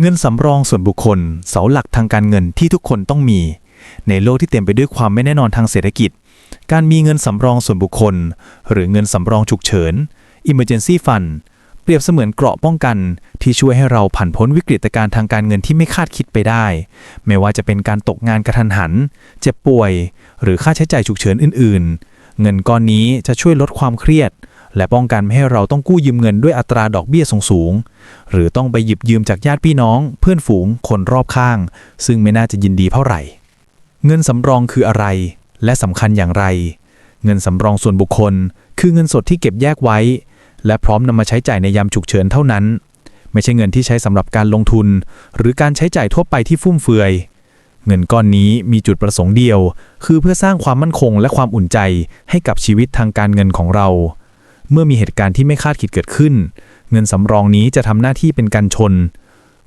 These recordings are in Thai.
เงินสำรองส่วนบุคคล เสาหลักทางการเงินที่ทุกคนต้องมี ในโลกที่เต็มไปด้วยความไม่แน่นอนทางเศรษฐกิจ การมีเงินสำรองส่วนบุคคล หรือเงินสำรองฉุกเฉิน Emergency Fund เปรียบเสมือนเกราะป้องกัน ที่ช่วยให้เราผ่านพ้นวิกฤตการณ์ทางการเงินที่ไม่คาดคิดไปได้ ไม่ว่าจะเป็นการตกงานกระทันหัน เจ็บป่วย หรือค่าใช้จ่ายฉุกเฉินอื่น ๆ เงินก้อนนี้จะช่วยลดความเครียด และป้องกันไม่ให้เราต้องกู้ยืมเงินด้วยอัตราดอกเบี้ยสูงๆหรือต้องไปหยิบยืมจากญาติพี่น้อง เพื่อนฝูง คนรอบข้าง ซึ่งไม่น่าจะยินดีเท่าไหร่ เงินสำรองคืออะไร และสำคัญอย่างไร เงินสำรองส่วนบุคคล คือเงินสดที่เก็บแยกไว้ และพร้อมนำมาใช้จ่ายในยามฉุกเฉินเท่านั้น ไม่ใช่เงินที่ใช้สำหรับการลงทุน หรือการใช้จ่ายทั่วไปที่ฟุ่มเฟือยเงินก้อนนี้มีจุดประสงค์เดียว คือเพื่อสร้างความมั่นคงและความอุ่นใจให้กับชีวิตทางการเงินของเรา เมื่อมีเหตุการณ์ที่ไม่คาดคิดเกิดขึ้น เงินสำรองนี้จะทำหน้าที่เป็นการชน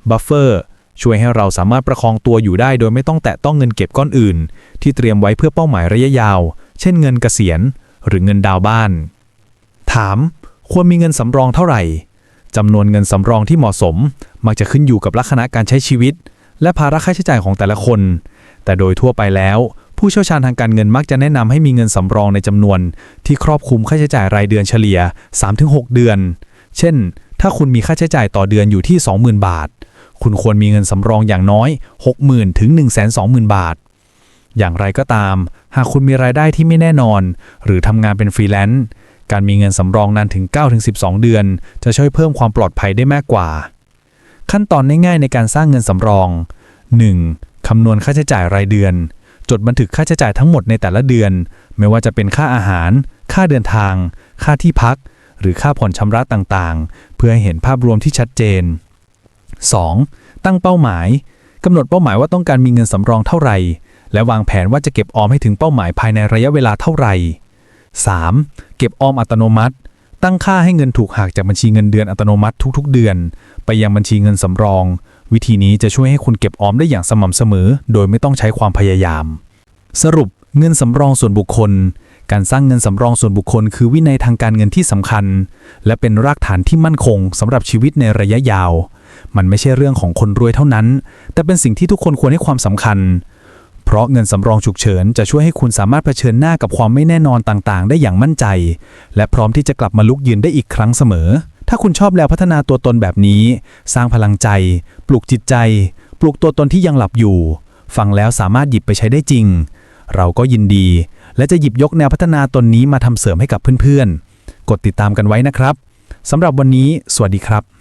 บัฟเฟอร์ช่วยให้เราสามารถประคองตัวอยู่ได้ โดยไม่ต้องแตะต้องเงินเก็บก้อนอื่น ที่เตรียมไว้เพื่อเป้าหมายระยะยาว เช่นเงินเกษียณ หรือเงินดาวน์บ้าน ถาม ควรมีเงินสำรองเท่าไหร่จำนวนเงินสำรองที่เหมาะสม มักจะขึ้นอยู่กับลักษณะการใช้ชีวิต และภาระค่าใช้จ่ายของแต่ละคน แต่โดยทั่วไปแล้ว ผู้เชี่ยวชาญทางการเงินมักจะแนะนำให้มีเงินสำรองในจำนวน ที่ครอบคลุมค่าใช้จ่ายรายเดือนเฉลี่ย 3-6 เดือน เช่น ถ้าคุณมีค่าใช้จ่ายต่อเดือนอยู่ที่ 20,000 บาท คุณควรมีเงินสำรองอย่างน้อย 60,000ถึง120,000 บาท อย่างไรก็ตาม หากคุณมีรายได้ที่ไม่แน่นอน หรือทำงานเป็นฟรีแลนซ์การมีเงินสำรองนานถึง 9-12 เดือน จะช่วยเพิ่มความปลอดภัยได้มากกว่า ขั้นตอนง่ายๆในการสร้างเงินสำรอง 1. คำนวณค่าใช้จ่ายรายเดือน จดบันทึกค่าใช้จ่ายทั้งหมดในแต่ละเดือน ไม่ว่าจะเป็นค่าอาหาร ค่าเดินทาง ค่าที่พัก หรือค่าผ่อนชำระต่างๆ เพื่อให้เห็นภาพรวมที่ชัดเจน 2. ตั้งเป้าหมายกำหนดเป้าหมายว่าต้องการมีเงินสำรองเท่าไหร่ และวางแผนว่าจะเก็บออมให้ถึงเป้าหมายภายในระยะเวลาเท่าไหร่ 3. เก็บออมอัตโนมัติ ตั้งค่าให้เงินถูกหักจากบัญชีเงินเดือนอัตโนมัติทุกๆ เดือน ไปยังบัญชีเงินสำรอง วิธีนี้จะช่วยให้คุณเก็บออมได้อย่างสม่ำเสมอ โดยไม่ต้องใช้ความพยายาม สรุปเงินสำรองส่วนบุคคล การสร้างเงินสำรองส่วนบุคคล คือวินัยทางการเงินที่สำคัญ และเป็นรากฐานที่มั่นคงสำหรับชีวิตในระยะยาว มันไม่ใช่เรื่องของคนรวยเท่านั้น แต่เป็นสิ่งที่ทุกคนควรให้ความสำคัญ เพราะเงินสำรองฉุกเฉินจะช่วยให้คุณสามารถเผชิญหน้ากับความไม่แน่นอนต่างๆ ได้อย่างมั่นใจ และพร้อมที่จะกลับมาลุกยืนได้อีกครั้งเสมอ ถ้าคุณชอบแนวพัฒนาตัวตนแบบนี้ สร้างพลังใจ ปลุกจิตใจ ปลุกตัวตนที่ยังหลับอยู่ ฟังแล้วสามารถหยิบไปใช้ได้จริง เราก็ยินดี และจะหยิบยกแนวพัฒนาตนนี้มาทำเสริมให้กับเพื่อนๆ กดติดตามกันไว้นะครับสำหรับวันนี้ สวัสดีครับ